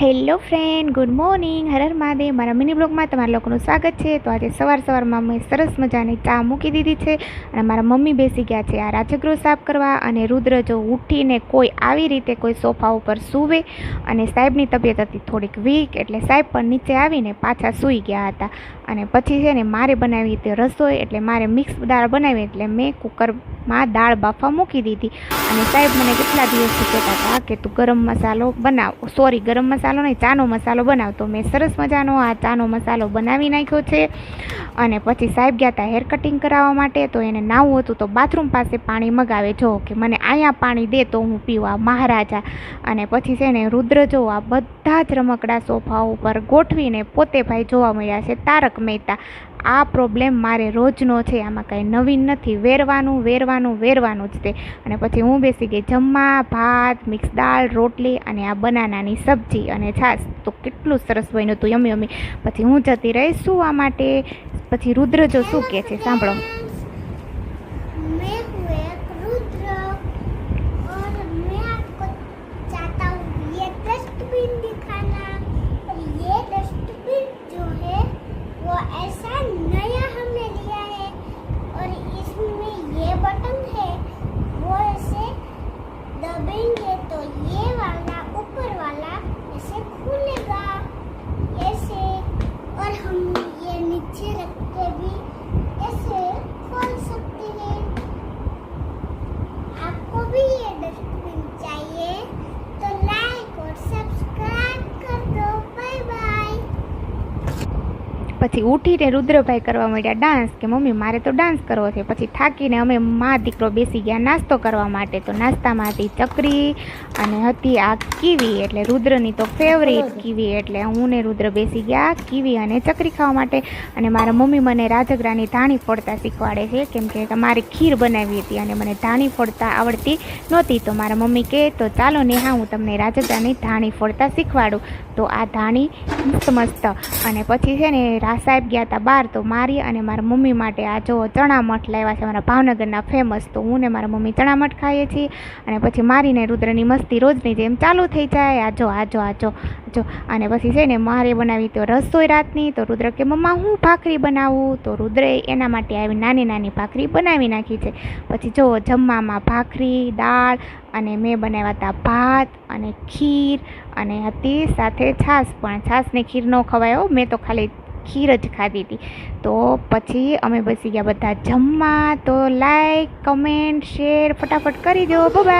Hello friend, good morning Har Har Mahadev. મારા mini બ્લોગમાં તમારા લોકોનું સ્વાગત છે. તો આજે સવાર સવારમાં મેં સરસ મજાની ચા મૂકી દીધી છે અને મારા મમ્મી બેસી ગયા છે આ રાજગૃહ સાફ કરવા અને રુદ્ર જો ઉઠીને કોઈ આવી રીતે કોઈ સોફા ઉપર સૂવે અને સાહેબની તબિયત હતી થોડીક વીક એટલે સાહેબ પણ નીચે આવીને પાછા સૂઈ ગયા હતા. અને પછી છે ને મારે બનાવી હતી રસોઈ એટલે મારે મિક્સ દાળ બનાવી એટલે મેં કુકરમાં દાળ બાફવા મૂકી દીધી. અને સાહેબ મને કેટલા દિવસથી કહેતા હતા કે તું ગરમ મસાલો બનાવ. સોરી ગરમ મસાલો નહીં, ચાનો મસાલો બનાવ. તો મેં સરસ મજાનો આ ચાનો મસાલો બનાવી નાખ્યો છે. અને પછી સાહેબ ગયા હતા હેર કટિંગ કરાવવા માટે, તો એને નાવું હતું. તો બાથરૂમ પાસે પાણી મગાવે, જો કે મને અહીંયા પાણી દે તો હું પીવા મહારાજા. અને પછી છે ને રુદ્ર જો આ બધા જ રમકડા સોફા ઉપર ગોઠવીને પોતે ભાઈ જોવા મળ્યા છે, તારક મહેતા. આ પ્રોબ્લેમ મારે રોજનો છે, આમાં કાંઈ નવીન નથી. વેરવાનું વેરવાનું વેરવાનું જ તે. અને પછી હું બેસી ગઈ જમવા, ભાત મિક્સ દાળ, રોટલી અને આ બનાનાની સબ્જી અને છાશ. તો કેટલું સરસ બન્યું હતું યમી યમી પછી હું જતી રહી આ માટે? પછી રુદ્ર જો શું કહે છે, સાંભળો. बटन है वो ऐसे दबेंगे પછી ઉઠીને રુદ્રભાઈ કરવા માંડ્યા ડાન્સ કે મમ્મી મારે તો ડાન્સ કરવો છે. પછી થાકીને અમે મા દીકરો બેસી ગયા નાસ્તો કરવા માટે. તો નાસ્તામાં હતી ચકરી અને હતી આ કીવી એટલે રુદ્રની તો ફેવરેટ કીવી એટલે હું ને રુદ્ર બેસી ગયા કીવી અને ચકરી ખાવા માટે. અને મારા મમ્મી મને રાજગરાની ધાણી ફોડતા શીખવાડે છે. કેમ કે મારે ખીર બનાવી હતી અને મને ધાણી ફોડતા આવડતી નહોતી. તો મારા મમ્મી કહે તો ચાલો નેહા હું તમને રાજગરાની ધાણી ફોડતા શીખવાડું. તો આ ધાણી મસ્ત મસ્ત અને પછી છે ને રા સાહેબ ગયા હતા બહાર તો મારી અને મારા મમ્મી માટે આ જો ચણામઠ લાવ્યા છે મારા ભાવનગરના ફેમસ તો હું ને મારા મમ્મી ચણામઠ ખાઈએ છીએ અને પછી મારીને રુદ્રની મસ્તી રોજની જેમ ચાલુ થઈ જાય. આ જો આ જો અને પછી છે ને મારે બનાવી તો રસોઈ રાતની, તો રુદ્ર કે, મમ્મા, હું ભાખરી બનાવું? તો રુદ્રે એના માટે આવી નાની નાની ભાખરી બનાવી નાખી છે. પછી જો જમવામાં ભાખરી, દાળ અને મેં બનાવ્યા હતા ભાત અને ખીર અને હતી સાથે છાશ પણ. છાશને ખીર ન ખવાય મેં તો ખાલી ખીર જ ખાધી હતી. તો પછી અમે બેસી ગયા બધા જમવા. તો લાઈક કમેન્ટ શેર ફટાફટ કરી દો. બાય